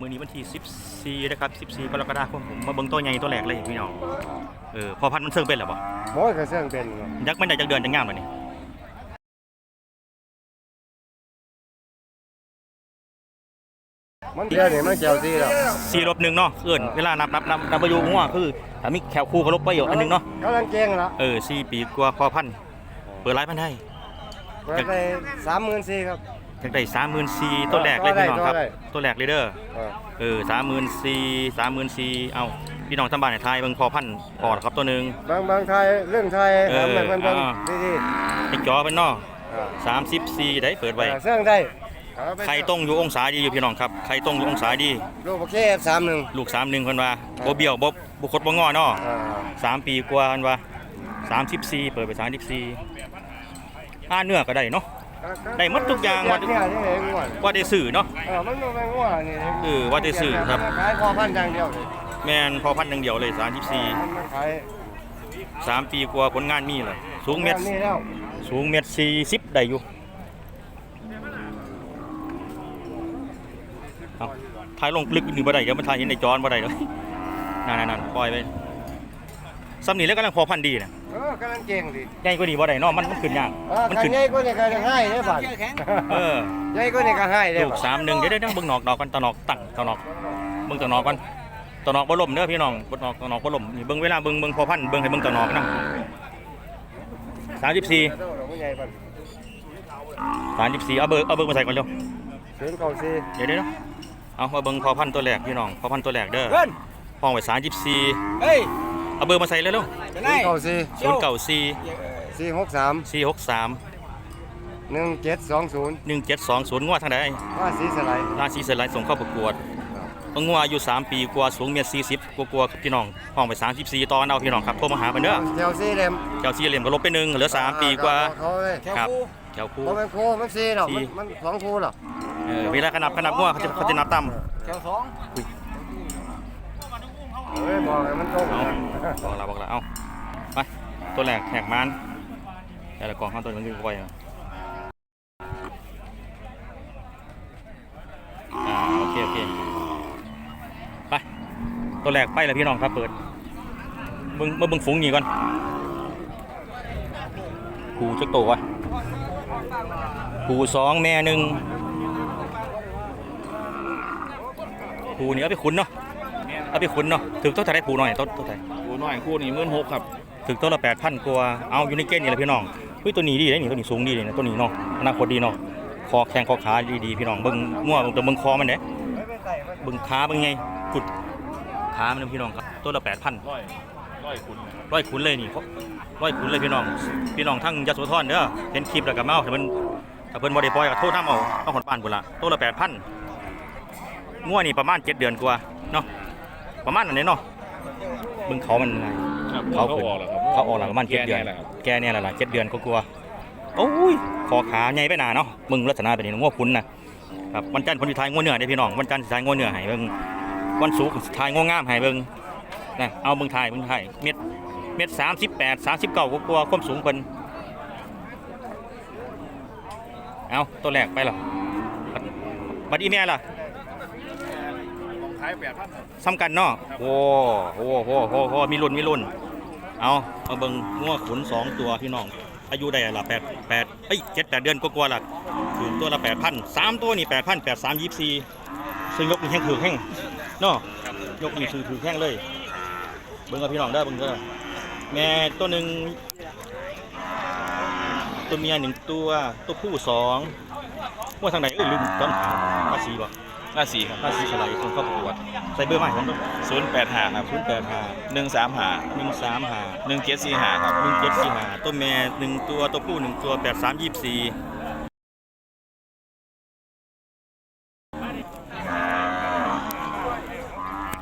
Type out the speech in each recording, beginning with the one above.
มือนี้วันที่14นะครับ14กรกฎาคมผมมาเบิ่งตัวใหญ่ตัวแรกเลยพี่น้องเออพอพันธุ์มันเซิงเป็นหรอบ่โอ้ยกระเสื่องเป็นเนาะยักษ์มันได้จักเดือนจังงามเลยนี่มันเดียวนี่มันเจียวซีแล้วสี่ลบหนึ่งเนาะเอิ้นเวลานับนับนับนับประโยคงัวคือถ้ามีแขวคู่ก็ลบประโยคอันหนึงเนาะกำลังเก่งละเออสี่ปีกว่าพอพันธุ์เปิดร้านพันธุ์ได้เปิดไปสามหมื่นสี่ครับ จักได้สามหมื่นสี่ตัวแรกเลยพี่น้องครับ ตัวได้ตัวแรกเลยเด้อเออเออสามหมื่นสี่สามหมื่นสี่เอาพี่น้องทำบ้านในไทยเบิ่งพอพันธุ์พอแล้วครับตัวหนึ่งบางบางไทยเรื่องไทยเออทำแบบมันเป็นอ่าดีดีไอ้จอเป็นเนาะๆอ่าสามสิบสี่ได้เปิดไว้เออเสื่องได้เอาปใครตรงอยู่องศาดีอยู่พี่น้องครับใครตรงอยู่องศาดี ลูกโอเคสามหนึ่งลูกสามหนึ่งคนว่าบ่เบี้ยวบ่บุคคลบ่งอเนาะอ่าสามปีกว่าคนว่าสามสิบสี่เปิดไปสามสิบสี่อ่าเนื้อก็ได้เนาะ ได้หมดทุกอย่างวัว่าดเนี่ยนี่เองง่วนว่าได้สื่อเนาะเออมันบ่แม่นง่วนนี่เองเออว่าได้ซื้อครับ ขายพอพันอย่างเดียวเลยแม่นพอพันธุ์อย่างเดียวเลยสามสิบสี่มันมันขายสามปีกว่าผลงานมีเลยสูงเมตรนี่แล้วสูงเมตรสี่สิบได้อยู่เอาถ่ายลงลึกหนึ่งบ่ได้เดี๋ยวมันถ่ายเห็นในจอนบ่ได้เลยนั่นนั่นนั่นปล่อยไป ซ้ำนี่แล้วกำลังพอพันธุ์ดีนะเออกำลังเก่งดิใหญ่กว่านี้บ่ได้เนาะมันมันขึ้นยากเออมันคันขึ้นใหญ่กว่านี่ก็จะให้ได้บาดเออใหญ่กว่านี่ก็ให้ได้ลูกบาดสามหนึ่งเดี๋ยวเดี๋ยวเดี๋ยวเบิ่งนอกดอกกันตะนอกตั้งตะนอกเบิ่งตะนอกกันตะนอกบ่ล่มเด้อพี่น้องบ่นอกตะนอกบ่ล่มนี่เบิ่งเวลาเบิ่งเบิ่งพอพันธุ์เบิ่งให้เบิ่งตะนอกนะสามสิบสี่โตดอกมันใหญ่ปานสามสิบสี่เอาเบอร์เอาเบอร์มาใส่ก่อนเร็วศูนย์เก้าสี่เดี๋ยวเดี๋ยวเดี๋ยวเอามาเบิ่งพอพันธุ์ตัวแรกพี่น้องพอพันธุ์ตัวแรกเด้อห้องไว้สามสิบสี่เฮ้ย เอาเบอร์มาใส่เร็วจะศูได้นย์เก้าสี่ๆศูนย์เก้าสี่สี่หกสามสี่หกสามหนึ่งเจ็ดสองศูนย์หนึ่งเจ็ดสองศูนย์งวดทางใดว่าสีสไลด์ราศีเสไลด์ส่งเข้าประกวดต้องงวดอายุสามปีกว่าสูงเมตรสี่สิบกว่าๆครับพี่น้องห้องไว้สามสิบสี่ตอนเอาพี่น้องครับโทรมาหาเพิ่นเด้อเจียวสี่เล่มเจ้าสี่เหลี่ยมก็ลบไปหนึ่งเหลือสามปีกว่าเขาเลยครับแถวคู่เพราะมันโคมันสี่หรอกสี่ มันมันสองคูหรอกเออเวลาขนับขนับงัวเขาจะเขาจะนับต่ำแถวสอง เฮ้ยบอกให้มันตรงเอาบอกละบอกละเอาไปตัวแรกแหกมันแต่ละกล่องข้างตัวนึงคือไว้อะอ่าโอเคโอเคไปตัวแรกไปแล้วพี่น้องครับเปิดเบิ่งมาเบิ่งฝูงนี่ก่อนผูจักโตวะผูสองแม่หนึ่งผูนี่เอาไปขุนเนาะ เอาไปขุนเนาะถึงต้นทะเลผูหน่อยต้นต้นทะเลกูหน่อยคู่นี้มื่นหกครับถึงต้นละแปดพันกว่าเอาอยู่ในเกณฑ์นี่แหละพี่น้องเฮ้ยตัวนี้ดีเลยนี่ตัวนี้สูงดีเลยนะตัวนี้เนาะอนาคตดีเนาะคอแข้งคอขาดีดีพี่น้องเบิ่งง่วงแต่เบิ่งคอมันเด้เบิ่งขาเบิ่งไงกุดขามันนะพี่น้องครับตัวละแปดพันร้อยร้อยคุณร้อยขุนเลยนี่ร้อยขุนเลยพี่น้อง พี่น้องทั้งยโสธรเด้อเห็นคลิปแล้วก็มาเอาถ้าเพิ่นถ้าเพิ่นบ่ได้ปล่อยก็โทษน้ำเอาเอาคนบ้านพุ่นละตัวละแปดพันง่วงนี่ประมาณเจ็ดเดือนกว่าเนาะ ประมาณนั้นเด้เนาะเบิ่งเขามันไงเขาเขาขึ้นออกแล้วครับเขาออกหลังประมาณเจ็ดเดือนแก่แหละครับแกเนี่ยแหละล่ะเจ็ดเดือนก็กลัวโอ้ยคอขาใหญ่ไปหนาเนาะมึงลักษณะแบบนี้ง้อคุณนะครับวันจันทร์คนที่ทายง้อเนื้อได้พี่น้องวันจันทร์สิทายง้อเนื้อให้เบิ่งวันศุกร์สิทายง้องามให้เบิ่งนะเอาเบิ่งทายเบิ่งทายเม็ดเม็ดสามสิบแปดสามสิบเก้าก็กลัวความสูงเพิ่นเอาตัวแรกไปหรอบัดบัดอีแม่ล่ะขายแปดพันซ้ำกันเนาะโอ้โหโหโหโหมีรุ่นมีรุ่น เอามาเบิ่งงัวขุนสองตัวพี่น้อง อายุได้ละแปดแปดเอ้ยเจ็ดแปดเดือนก็กลัวาๆละถึงตัวละแปดพันสามตัวนี่แปดพันแปดสามยี่สี่ซึ่งยกนี่แห้งถือแห้งเนาะยกนี่ถือถือแห้งเลย เบิ่งกับพี่น้องได้อเบิ่งเด้อแม่ตัวหนึ่งตัวเมียหนึ่งตัวตัวผู้สองว่าทางไหนเอ้ยลืมต้นหาภาษีบ่ ราศีครับภาษีอะไรคนเข้าประกวดใส่เบอร์ใหม่ผมศูนย์แปดห้าครับศูนย์แปดห้าหนึ่งสามห้าหนึ่งสามห้าหนึ่งเจ็ดสี่ห้าครับหนึ่งเจ็ดสี่ห้าตัวแม่หนึ่งตัวตัวผู้หนึ่งตัวแปดสามยี่สี่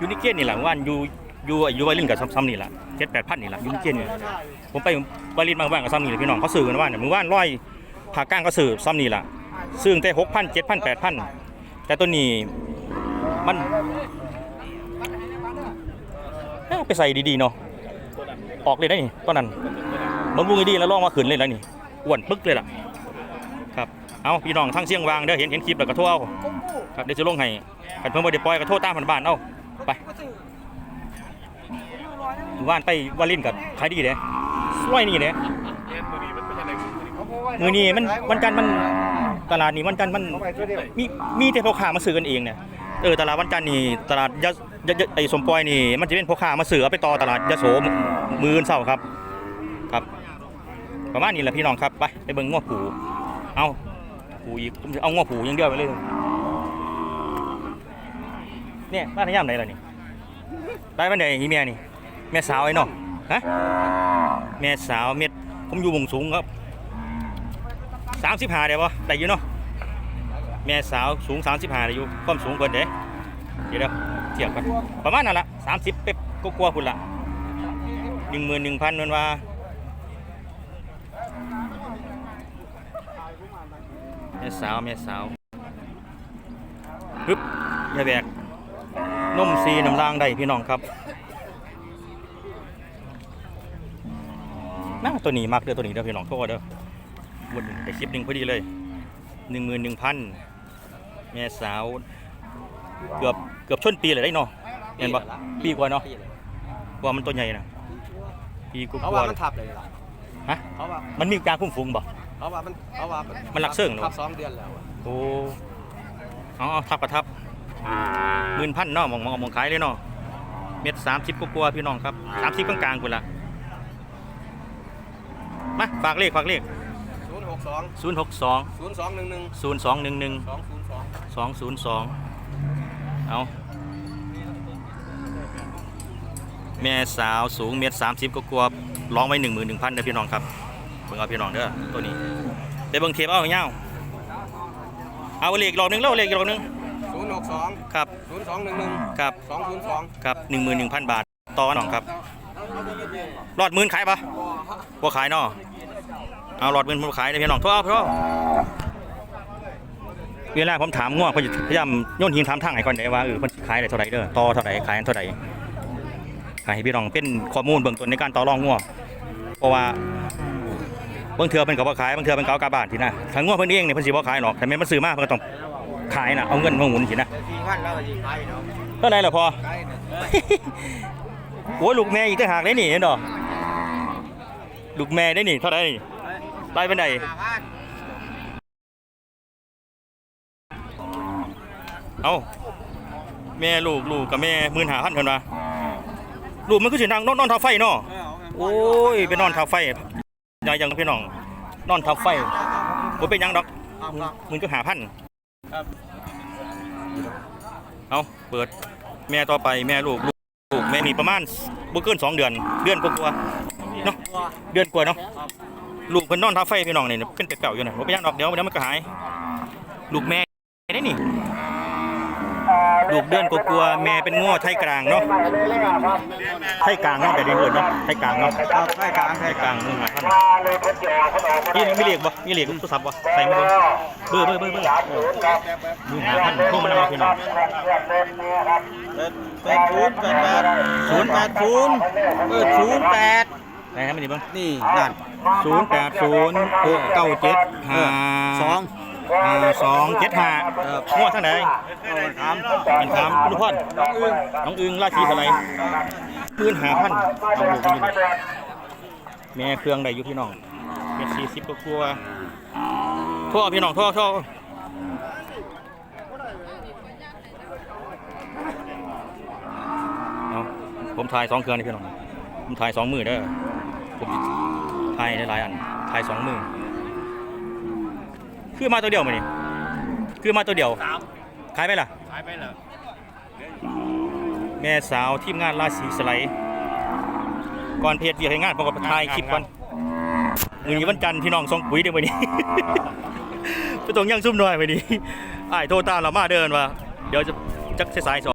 ยูนิเกนนี่แหละว่านอยูอยูอยูไวลินกับซ้ำๆนี่แหละเจ็ดแปดพันนี่แหละยูนิเกนนี่ผมไปไวลินบางบ้านกับซ้ำนี่แหละพี่น้องเขาซื้อกันว่าเนี่ยมือว่านร้อยผ่าก้างก็ซื้อซ้ำนี่แหละซื้อตั้งแต่หกพันเจ็ดพันแปดพัน แต่ตัวนี้มันเอาไปใส่ดีๆเนาะออกเลยได้นี่ตอนนั้นมันบุ้งดีๆแล้วล่องมาขืนเลยแล้วนี่อ้วนปึ๊กเลยล่ะครับเอาพี่น้องทั้งเสียงวางเด้อเห็นเห็นคลิปแล้วก็โทรเอาครับเดี๋ยวจะลงให้กันเพิ่นบ่ได้ปล่อยก็โทรตามผ่านบ้านเอาไปว่านไปวาลินกับขายดีเด้ร้อยนี่เด้มือนี้มันวันจันทร์มัน ตลาดนี้วันจันทร์มันมีมีแต่พ่อค้ามาซื้อกันเองเนี่ยเออตลาดวันจันทร์นี่ตลาดยะยะยะไอ้สมปอยนี่ มันจะเป็นพ่อค้ามาซื้อเอาไปต่อตลาดยะโสมมืออนเสาครับ ครับ ประมาณนี้แหละพี่น้องครับไปไปเบิ่งง้อผูเอาผูอีกผมจะเอาง้อผูอย่างเดียวไปเลยเนี่ยบ้านย่ามไหนล่ะนี่ได้บ้านไหนอีเมียนี่แม่สาวไอ้เนาะฮะแม่สาวเม็ดผมอยู่วงสูงครับ สามสิบห้าได้ปะได้อยู่เนาะแม่สาวสูง35อายุความสูงเพิ่นเด้เดี๋ยวเดี๋ยวเทียบกันประมาณนั่นละ30เป๊บก็กลัวาๆพุ่นละ11,000มันเงินว่าแม่สาวแม่สาวฮึบอย่าแบกนมซีน้ำรางได้พี่น้องครับน่าตัวนี้มักเด้อตัวนี้เด้อพี่น้องโทษเด้อ วนไปคลิปหนึงพอดีเลยหนึ่งหมื่นหนึ่งพันแม่สาว เกือบเกือบชนปีเลยได้เนาะเห็นปะปีกว่าเนาะกว่ามันตัวใหญ่นะปีกเขาว่าว่ามันทับเลยล่ะฮะเขาว่ามันมีการพุ่มฟุ้งบ่เขาว่ามันเขาว่ามันหลักเสื่องเหรอทับสองเดือนแล้วอะโอ้เอาเอาทับกระทับหมื่นพันเนาะมองมองมองขายเลยเนาะเม็ดสามสิบกว่าๆพี่น้องครับสามสิบกลางๆคุณละมาฝากเลขฝากเลขศูนย์หก สองศูนย์หกสองศูนย์สองหนึ่งหนึ่งศูนย์สองหนึ่งหนึ่งสองศูนย์สองสองศูนย์สองเอาแม่สาวสูงเมตรสามสิบก็กลัวร้องไว้หนึ่งหมื่นหนึ่งพันเด้อพี่น้องครับเบิ่งเอาพี่น้องเด้อตัวนี้ไปเบิ่งเทียบเอาเงาเอาเลขอีกรอบหนึงแล้วเลขอีกรอบหนึงศูนย์หกสองครับศูนย์สองหนึ่งหนึ่งครับสองศูนย์สองครับหนึ่งหมื่นหนึ่งพันบาทต่อน้องครับรอดหมื่นขายปะบ่ขายเนาะ เอารอดหมื่นผมขายเลยพี่น้องทั่วเอาโทั่วเวลาผมถามง่วงผมจะพยายามโยนหินถามทางไหนก่อนได้ว่าเออมันขายได้เท่าไหร่เด้อต่อเท่าไหร่ขายเท่าไหร่ขายให้พี่น้องเป็นข้อมูลเบื้องต้นในการต่อรองง่วงเพราะว่าบางเทื่อเป็นกับว่าขายบางเทื่อเป็นกับกาบาททีนะถ้าง่วงเพิ่นเองเนี่ยเพิ่นสิบ่ขายหรอกแต่แม่มันซื้อมากเพิ่นก็ต้องขายนะเอาเงินมาหมุนสินะสี่พันก็ยิงไปเนะเท่าไหร่ล่ะพอโอ้ลูกแม่อีกต่างหากได้นี่เห็นดอกลูกแม่ได้นี่เท่าไหร่นี่ ไปเป็นไดห้าพันเอาแม่ลูกลูกกับแม่หมื่นหาพันเพิ่นว่าลูกมันคือสินางนอนนอนทับไฟเนาะโอ้ยไปนอนทับไฟยายยังพี่น้อง นอนทับไฟบ่เป็นหยังดอกมึงก็หาพันครับเอาเปิดแม่ต่อไปแม่ลูกลูกลูกแม่นี่ประมาณบ่เกินสองเดือน เดือนกว่าๆเนาะเดือนกว่าเนาะ ลูกเพิ่นนอนทับไฟพี่น้องนี่เป็นเป็ดเก่าอยู่นะบ่ไปย่างดอกเดี๋ยวเดี๋ยวมันก็หาย ลูกแม่ได้นี่ลูกเดือนกลัวาๆแม่เป็นง้อไทยกลางเนาะไทยกลางเนาะแต่ดีเกินเนาะไทยกลางเนาะครับใกล้กลางไทยกลางมึงหาท่านนี่มีเหล็กบ่มีเหล็กโทรศัพท์บ่ใส่มาเบิ่งเบอร์เบอร์เบอร์เบอร์มึงหาท่านโทรมานำพี่น้องแปดศูนย์แปดแปดศูนย์แปดศูนย์เออศูนย์แปดไหนให้มันนี่เบิ่งนี่นั่น ศูนย์แปดศูนย์หกเก้าเจ็ดห้าสองห้าสองเจ็ดห้าง้อทางไหนถามเป็นถามลูกพ่อนน้องอึงราชีอะไรพื้นหาพันเอาลูกนี่ดิแม่เครื่องใดอยู่พี่น้องเม็ดสี่สิบกลัวาๆทั่วพี่น้องทั่วทั่วเอาผมถ่ายสองเครื่องนี่พี่น้อง ผมถ่ายสองมือเด้อผม สิถ่ายหลายๆอันถ่ายสองมือคือมาตัวเดียวมานี่คือมาตัวเดียวขายไปล่ะขายไปเหรอแม่สาวทีมงานราศีสไลด์ก่อนเพจเวียให้งานผมก็ไปถ่ายคลิปก่อนมือนี้วันจันทร์พี่น้องส่งปุ๋ยเด้อมื้อนี้ไปตรงย่างซุ่มหน่อยมื้อนี้อ้ายโทรตามเรามาเดินว่าเดี๋ยวจะจักสายๆสอง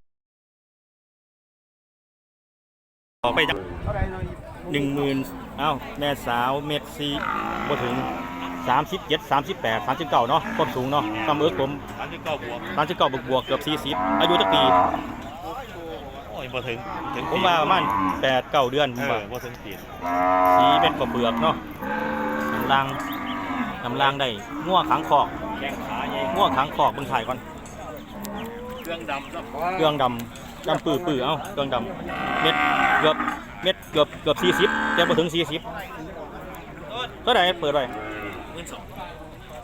ออกไปจัก หนึ่งหมื่นอ้าวแม่สาวเม็ดซีบ่ถึงสามสิบเจ็ดสามสิบแปดสามสิบเก้าเนาะความสูงเนาะตามเอิร์กผมสามสิบเก้าบวกสามสิบเก้าบวกบวกๆเกือบสี่สิบอายุจักปี โอ้ยบ่ถึงถึงผมว่าประมาณแปดเก้าเดือนผเอมอว่าบ่ถึงปีสีเป็นกระเบือกเนาะน้ำลางน้ำลางได้ง่วขังคอกแข้งขาเองง่วงขังขอกเบิ่งถ่ายก่อน เครื่องดำครับเครื่องดำดำปื้อปื้อเอ้าเครื่องดำเม็ดเกือบ เม็ดเกือบเกือบสี่สิบแต่มาถึงสี่สิบเท่าไหร่เปิดไว้หมื่นสอง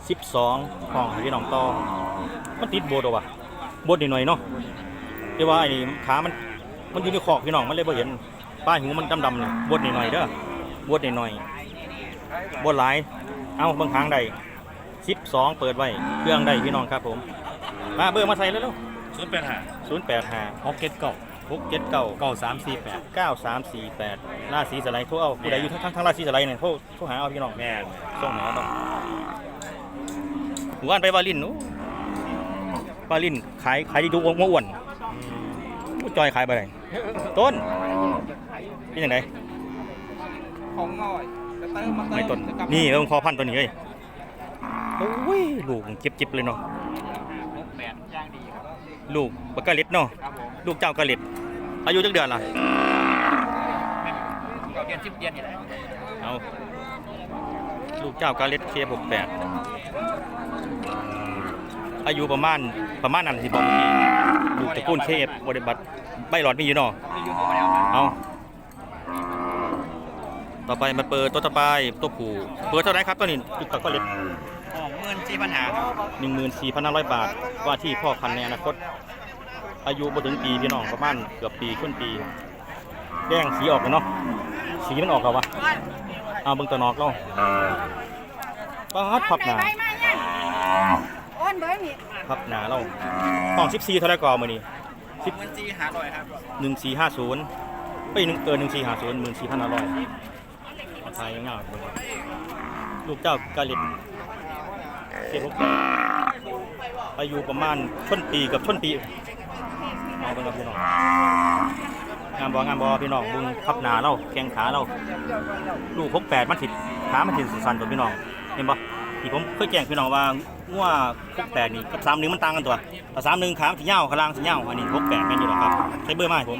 สิบสองห้องให้พี่น้องต่อมันติดโบดเอาวะโบดนิดหน่อยเนาะแต่ว่าไอ้นี่ขามันมันอยู่ในขอกพี่น้องมันเลยบ่เห็นป้ายหูมันดำๆเนี่ยโบดนิดหน่อยเด้อโบดนิดหน่อยโบดหลาย เอ้าเบิ่งทางใดสิบสองเปิดไว้เครื่องใดพี่น้องครับผมมาเบอร์มาใส่แล้วศูนย์แปดห้าศูนย์แปดห้าหกเจ็ดเก้า หกเจ็ดเก้าเก้าสามสี่แปดเก้าสามสี่แปดราศีสไลด์โทรเอาผู้ใดอยู่ทั้งทั้งราศีสไลด์เนี่ยโทรโทรหาเอาพี่น้องแม่นส่งหาต้องหมู่บ้านไปวาลินนู้วาลินขายขายดีดูอ้วนอ้วนผู้จอยขายไปไหนต้นเป็นยังไงของหน่อยจะเติมมาเติมไม่ต้นจะกลับนี่เรื่องพอพันธุ์ตัวนี้เลยโอ้ยลูกเจ็บจิบๆเลยเนาะ หกแปดย่างดีครับ ลูกบักกะเล็ดเนาะครับผมลูกเจ้ากะเล็ดอายุจักเดือนล่ะเราเรียนสิบเดือนนี่แหละเอาลูกเจ้ากาเล็ดเคหกแปดอายุประมาณประมาณนั้นที่บอกเมื่อกี้ลูกตระกูลเคฟบริบัติใบหลอดมีอยู่เนาะมีอยู่หัวมาแล้วครับเอาต่อไปมาเปิดตัวต่อไปตัวผูเปิดเท่าไหรครับตัวนี้ลูกตะกาเล็ดสองห มื่นสี่ปัญหนึ่งหมื่นสี่พันห้าร้อยบาท ว่าที่พ่อพันธุ์ในอนาคต อายุบ่ถึงปีพี่น้องประมาณเกือบปีขึ้นปีแดงสีออกกันเนาะสีมันออกแล้ววะเอาเบิ่งตัวนอกเราป้าดพับหนาโอนเบอร์นี่พับหนาเราห้อง14เท่าไรก่อนมื้อนี้หมื่นสี่ห้าร้อยครับ1450ไปหนึ่งเออ1450 14,500เอาทายง่าร้อยๆเบิ่งลูกเจ้ากาลิด เจ็ดหกอายุประมาณชนปีกับชนปีเอาเบิ่งกับพี่น้องงามบ่งามบ่พี่น้องเบิ่งพับหนาเราแข้งขาเราลูก68มันสิขามันสิสั่นตัวพี่น้องเห็นบ่ที่ผมเคยแจ้งพี่น้องว่างัว68นี่กับ31มันต่างกันตัวแต่31ขามันสิยาวข้างล่างสิยาวอันนี้68แม่นอยู่หรอกครับใช้เบอร์มาให้ผม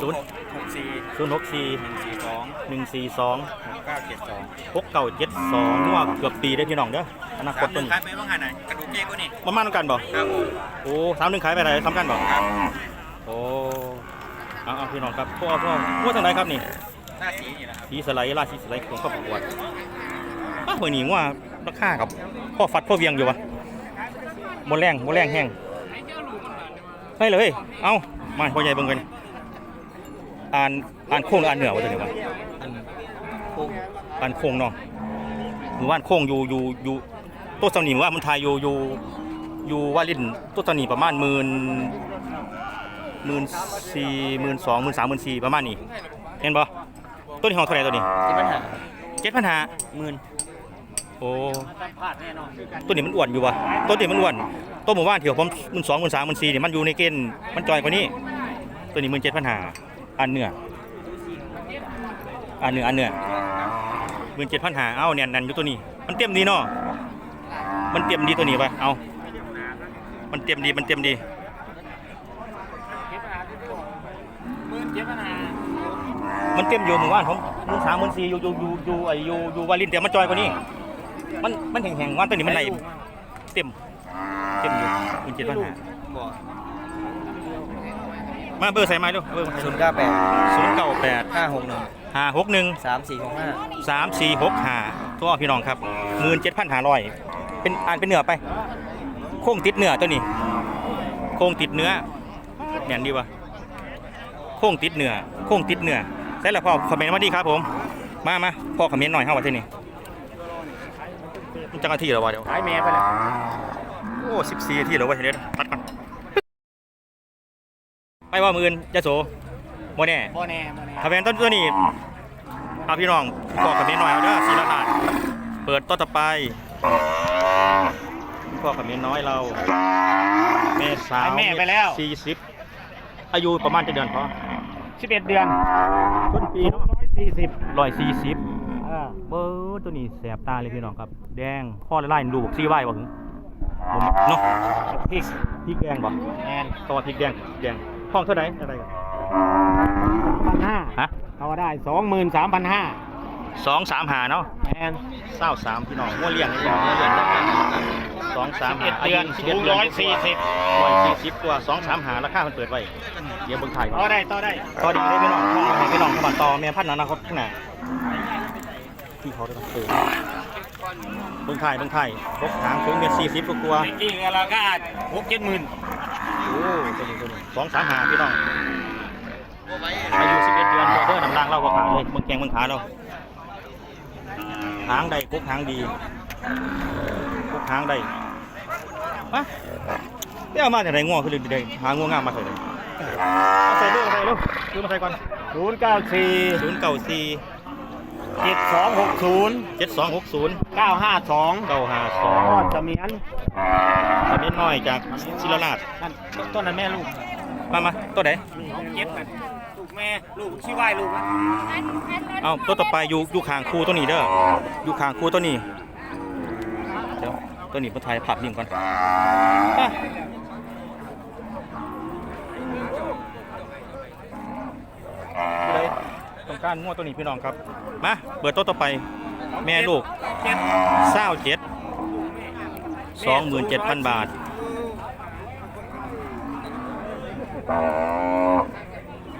ศูนย์หกสี่064หนึ่งสี่สอง142หกเก้าเจ็ดสอง6972งัวเกือบปีได้อพี่น้องเด้อ อนาคสาตมหตัวนึ่งนี้ขายไปว่างหันไหนกระดูกเจ๊ก็นี่ประมาณกันบ่ครับผมโอ้31ขายไปไหนซ้ำกันบ่ครับโอ้เอาเอาพี่น้องครับพวกเอาพวกงัวทางไหนครับนี่หน้าสีนี่นะครับสีสไลด์ราชสีสไลด์ของครอบครัวอ้าวเมื่อนี้ว่าราคากับพ่อฟัดพ่อเวียงอยู่วะบนแรงบนแรงแห้งไปเลย เอามาพ่อใหญ่เบิ่งกันอ่านอ่านโค้งหรืออ่านเหนือวะตัวนี้วะโค้งอ่านโค้งเนาะหมู่บ้านโค้งอยู่อยู่อยู่ ตัวสำนีหมู่บ้านมันทายอยู่อยู่อยู่ว่าลินตัวสำนีประมาณหมื่นหมื่นสี่หมื่นสองหมื่นสามหมื่นสี่ประมาณนี้เห็นปะตัวนี้ห้องเท่าไหร่ตัวนี้ที่ปัญหาเจ็ดพันหาหมื่นโอ้พลาดแน่นอนตัวนี้มันอ้วนอยู่วะตัวนี้มันอ้วนตัวหมู่บ้านเถี่ยวผมมันสองมันสามมันสี่นี่มันอยู่ในเกณฑ์มันจอยกว่านี้ ตัวนี้มันเจ็ดพันหาอันเนื้ออันเนื้ออันเนื้อมันเจ็ดพันหาเอ้าเนี่ยนั่นอยู่ตัวนี้ มันเต็มดีเนาะ มันเต็มดีตัวนี้ปะเอา มันเต็มดี มันเต็มดีหมื่นเจ็ดปัญหามันเต็มอยู่หมู่บ้านผมมันสามมันสี่อยู่อยู่อยู่อยู่ไออยู่อยู่วาลินแต่มันจอยกว่านี้ มันมันแห้งๆวันตัวนี้มันไหลเต็มเต็มอยู่มันเจ็ดพันหาบ่มาเบอร์ใส่ไม้ดูเบอร์ศูนย์เก้าแปดศูนย์เก้าแปดห้าหกหนึ่งห้าหกหนึ่งสามสี่หกห้าสามสี่หกห้าตัวพี่น้องครับหมื่นเจ็ดพันห้าร้อย เป็นอ่านเป็นเนื้อไป โค้งติดเนื้อตัวนี้ โค้งติดเนื้อแน่นดีวะโค้งติดเนื้อโค้งติดเนื้อใช่แล้วพ่อคอมเมนต์มาดีครับผม มามาพ่อคอมเมนต์หน่อยเข้ามาที่นี่มันจังนาทีแล้ววะเดี๋ยวขายแม่ไปแล้วโอ้สิบสี่นาทีแล้ววะเดี๋ยวตัดก่อนไปว่ามือนยะโสโมแน่บ่แน่บ่แน่ทะเบียนต้นตัวนี้เอาพี่น้องบอกกับนี้หน่อยเอาเด้อสีละลาดเปิดต้นต่อไป พ่อกับเมียน้อยเราแม่สาวแม่ไปแล้ว สี่สิบอายุประมาณจะเดือนพอสิบเอ็ดเดือนต้นปีเนาะร้อยสี่สิบร้อยสี่สิบอ่าเบอร์ตัวนี้แสบตาเลยพี่น้องครับ แดงข้อละลายดูบอกซี่ไหวบ่ถึงผมเนาะพริกพริกแดงบ่แอนตัวพริกแดงแดงห้องเท่าไหร่อะไรกันพันห้าฮะเอาได้สองหมื่นสามพันห้าสองสามหาเนาะแอนเศร้าสามพี่น้องงัวเลี้ยงนี่พี่น้องงัวเลี้ยงได้ส องสามหาเดือนสิบสูเอ็ดงเดือนร้อยสี่สิบร้อยสี่สิบกว่าสองสามหาราคามันเปิดไว้เดี๋ยวเบิ่งถ่ายก่ต่ออนได้ต่อได้ต่อดีได้พี่น้องช่องให้พี่น้องเข้ามาต่อแม่พันธุ์อนาคตข้างหน้าที่เขาได้ต้องเปิดเบิ่งถ่ายเบิ่งถ่ายพกหางสูงเมตรสี่สิบกว่าจริงๆราคาหกเจ็ดหมื่นโอ้ตัวนี้ตัวนี้สองสามหาพี่น้องอายุสิบเอ็ดเดือนตัวเด้อน้ำล่างเล่าก็ขาเลยเบิ่งแกงเบิ่งขาเราหางใดพกหางดีพกหางใด มาเดี๋ยวเอามาจากไหนง่วงคือเด็กหาง่วงงามมาใส่เลยเอาใส่ด้วยเอาใส่ลูกซื้อมาใส่ก่อนศูนย์เก้าสี่ศูนย์เก้าสี่เจ็ดสองหกศูนย์เจ็ดสองหกศูนย์เก้าห้าสองเก้าห้าสองก็จะมีอันทะเบียนน้อยจากศิลราชนั่นต้นนั้นแม่ลูก มามาตัวไหนเจ็ดกันลูกแม่ลูกชื่อไหวลูกนะเอาตัวต่อไปอยู่อยู่ข้างครูตัวนี้เด้ออยู่ข้างครูตัวนี้เดี๋ยว ตัวนี้มาถ่ายภาพนิ่งก่อนมาผู้ใดต้องการงัวตัวนี้พี่น้องครับ มา เปิดตัวต่อไป แม่ลูกเจ็ดเศร้าเจ็ดสองหมื่นเจ็ดพันบาท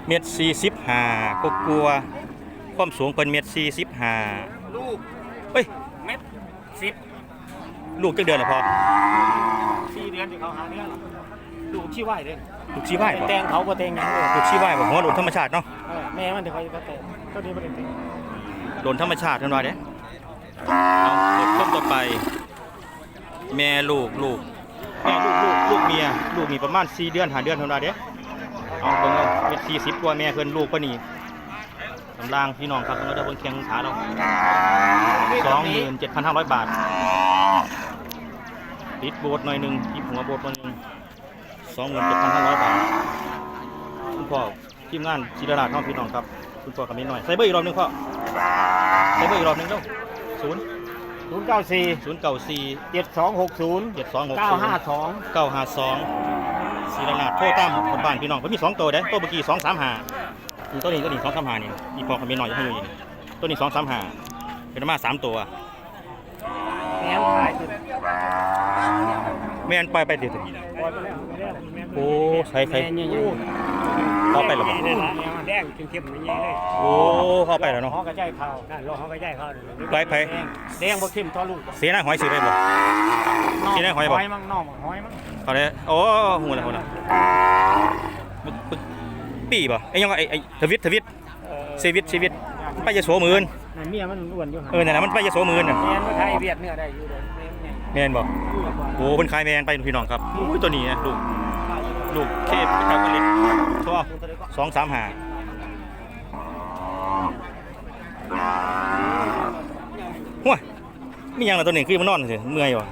เม็ดสี่สิบห้ากกลัวๆความสูงเป็นเม็ดสี่สิบห้าลูกเฮ้ย เม็ดสิบ ลูกจักเดือนละพอสี่เดือนที่เขาหาเนื้อลูกชื่อไหวเลยลูกชี้ไหวบ่แตงเขาบ่แตงหยังเลยลูกชี้ไหวบ่หัวโดนธรรมชาติเนาะเออแม่มันเดี๋ยวเขาจะแตงก็ดีบ่ได้แตงโดนธรรมชาติทันวาเด้เอาเปิดต้นต่อไป แม่ลูกลูกแม่ลูกลูกลูกเมียลูกมีประมาณ4เดือน5เดือนทันวาเด้เอาเบิ่งเอาเม็ดสี่สิบกว่าแม่เพิ่นลูกปะนี่กำลังพี่น้องครับเพิ่นก็ได้เบิ่งแข้งขาเราสองหมื่นเจ็ดพันห้าร้อยบาท ติดโบสถ์หน่อยหนึ่งที่หัวโบสถ์หน่อยหนึ่งสองหมื่นเจ็ดพันห้าร้อยบาทคุณพ่อทีมงานจิรราชท่องพี่น้องครับ คุณพ่อกับนิดหน่อยใส่เบอร์อีกรอบหนึงพ่อใส่เบอร์อีกรอบหนึงเร็วศูนย์ศูนย์เก้าสี่ศูนย์เก้าสี่เจ็ดสองหกศูนย์เจ็ดสองหกเก้าห้าสองเก้าห้าสองศิรราชโทรตามคนบ้านพี่น้องผมมีสองตัวเด้ตัวเมื่อกี้สองสามห้าตัวนี้ตัวนี้สองสามห้านี่อีพ่อกับนิดหน่อยให้อยู่นี่ตัวนี้สองสามห้าเป็นประมาณสามตัวแม่ขายสุด แม่นไปไปเดี๋ยวปล่อยไปแล้วไปแล้วแม่โอ้ใส่ใส่แม่เนี่ยยังเข้าไปแล้วบ่แม่แดงเข้มๆอย่างนี้เลยโอ้เข้าไปแล้วเนาะเขาก็ใจเขานั่นรอเขาก็ใจเขาไปไปแดงบ่เข้มต่อลูกเสียหน้าหอยซื้อได้บ่กินได้หอยบ่หอยมั้งน้องหอยมั้งเขาได้โอ้หูแล้วหูแล้วปึ๊กปึ๊กปีบ่ไอ้ยังไงไอ้ไอ้ทวิตทวิตเซวิตเซวิตไปยะโสหมื่นนั่นเมียมันอ้วนอยู่เออนั่นน่ะมันไปยะโสหมื่นน่ะแม่นว่าไทยเวียดเนื้อได้อยู่เลย แม่นบอกโอ้เพิ่นขายแมนไปพี่น้องครับอุ้ยตัวนี้นะลูกลูกเคฟครับเล็กตัวสองสามหาหัวยไมีหยังล่ะตัวนี้คือมันนอนสิเมื่อยบ่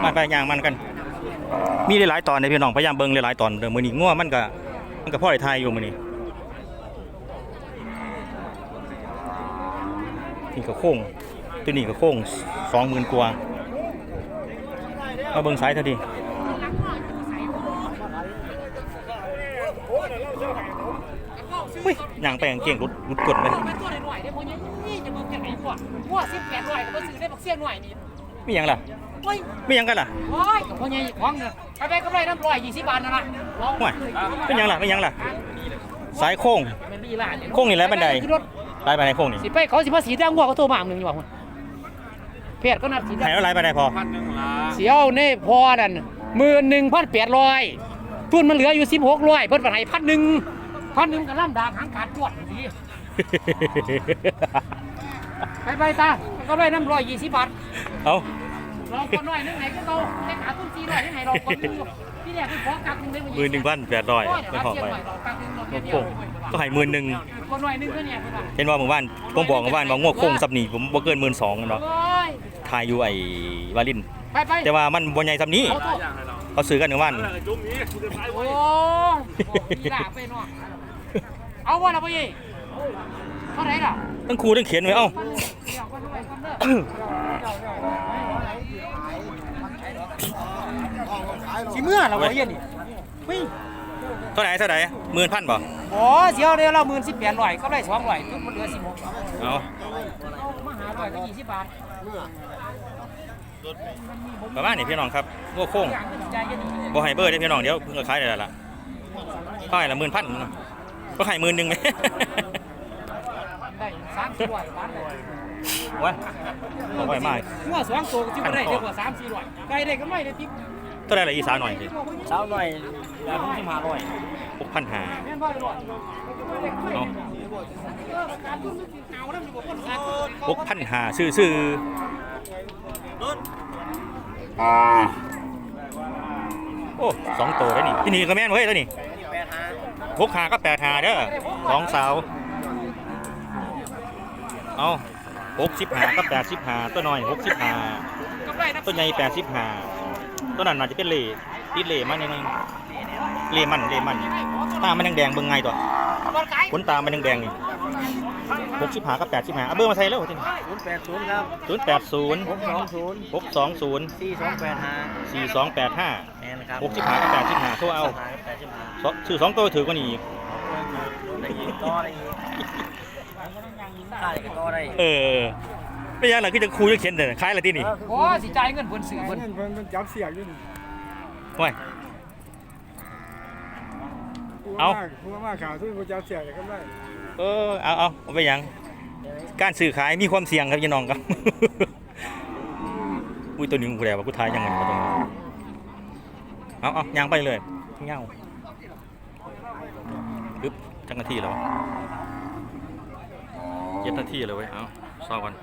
ไปไปย่างมันกัน มีหลายตอนในพี่น้องพยายามเบิ่งหลายตอนเด้อมื้อนี้งัวมันก็มันก็พ่อได้ทยอยู่มือนี้ นี่ก็โค้งตัวนี้ก็โค้ง20,000กว่ามาเบิ่งสายเท่าดีอุ้ยย่างไปกางเก่งรุดรุดกดเลยมันตัวหน่อยๆได้พวกนี้นี่จะมึงจะไหนพวกพวกสิบแปดหน่อยก็บ่ซื้อได้บักเสี้ยหน่อยนี่มีหยังล่ะโอ้ยมีหยังกันล่ะโอ้ยกับพวกนี้ของเนี่ยไปไปกำไรน้ำร้อยยี่สิบบาทนั่นน่ะลองห่วยเป็นหยังล่ะเป็นหยังล่ะสายโค้งมันดีล่ะเนี่ยโค้งนี่แหละบันได ขึ้รถลายไปไหนโค้งนี่สิไปเขาสิมาสีแดงวัวก็โทรมาหนึ่งอยู่ว่าเพจก็นัดสีแดไหนงแล้วลายไปไหนพอเสียวเน่พอนั่นหมื่นหนึ่งพันแปดร้อยทุนมันเหลืออยู่สิบหกร้อยเพิ่นฝันให้พันหนึ่งพันหนึ่งกับล่ำดาบหางขาดจวดดีไปไปตาก็ได้น้ำร้อยยี่สิบบาทเอาลองคนหน่อยนึงไหนก็เราได้ขาตุ้นซีหน่อยนึงไหนลองคนดู ที่เนี่ยคือขอกักหนึ่งเลยหมื่นหนึ่งพันแปดร้อยไม่พอไปโค้งก็ให้หมื่นหนึ่งคนหน่อยนึงก็เนี่ยคือว่าเห็นว่าหมู่บ้านผมบอกหมู่บ้านว่าง่วงโค้งสับหนีผมบ่เกินหมื่นสองเนาะโอ้ยทายอยู่ไอ้วาลินไปไปแต่ว่ามันบ่ใหญ่สับนี้เอาตัวเขาซื้อกันหมู่บ้านโอ้ดีล่ะไปเนาะเอาว่าเราไปยี่เท่าไหร่ล่ะทั้งครูทั้งเขียนไว้เอ้า เมื่อเราบ่เย็นนี่เฮ้ยเท่าไหร่เท่าไหร่หมื่นพันบ่โอ้เสียวเดียวเราหมื่นสิบแปดร้อยก็ได้สองร้อยทุกมันเหลือสิบหกเอามาหาร้อยก็ยี่สิบบาทประมาณนี้พี่น้องครับงัวโค้งอย่างก็ใจเย็นบ่ให้เบอร์ได้พี่น้องเดี๋ยวเพิ่งก็ขายได้แล้วล่ะขายละหมื่นพันก็ขายหมื่นหนึ่งไหมได้สามสี่ร้อยบาทเลยว้าบ่ไหวมากหัวสองตัวก็จิ้มได้เดียวกว่าสามสี่ร้อยไก่ได้ก็ไม่ได้ทิพย์ เท่าไหรละอีสานหน่อยสิเช้าหน่อยแล้วผมจะมาหน่อยหกพันหาแม่นบ่ได้ร้อยเอาเออการทุ่มมันสิเอาแล้วมันอยู่บนขาหกพันหาซื้อซื้อโอ้สองตัวได้นี่ที่นี่ก็แม่นเว้ยแล้วนี่แปดห้าหกหาก็แปดหาเด้อสองสาวเอาหกสิบหาก็แปดสิบหาตัวน้อยหกสิบหากำไรนะตัวใหญ่แปดสิบหา ตัวนั้นน่าจะเป็นเล่ติดเล่มันยังไงเล่มันเล่มันตามันแดงๆเบิ่งไงตัวบอลไก่ขนตามันแดงๆนี่หกสิบหากับแปดสิบหาเอาเบอร์มาใส่แล้วที่ศูนย์แปดศูนย์ครับศูนย์แปดศูนย์หกสองศูนย์หกสองศูนย์สี่สองแปดห้าสี่สองแปดห้าแม่นครับหกสิบหากับแปดสิบหาโทรเอาแปดสิบห้าสองชื่อสองตัวถือกว่านี้อีกได้ยินต่อได้ยินได้ก็ต่อได้เออ ไม่ยังหรอกคือจะครูจะเขียนแต่คล้ายอะไรที่นี่โอ้สิจ่ายเงินเพิ่นซื้อเพิ่นเพิ่นมันจับเสียกอยู่นี่ว้ายเอาผู้ว่ามาข่าวทุกคนจับเสียกก็ได้เออเอาเอาเอาไปยัง การซื้อขายมีความเสี่ยงครับพี่น้องครับ อุ้ยตัวนี้กูแล้ว่ากูทายยังไงวะตรงนี้เอาเอายางไปเลยเงาปึ๊บจังนาทีแล้ววะเจ็ดนาทีเลยเว้ยเอาเศร้ากัน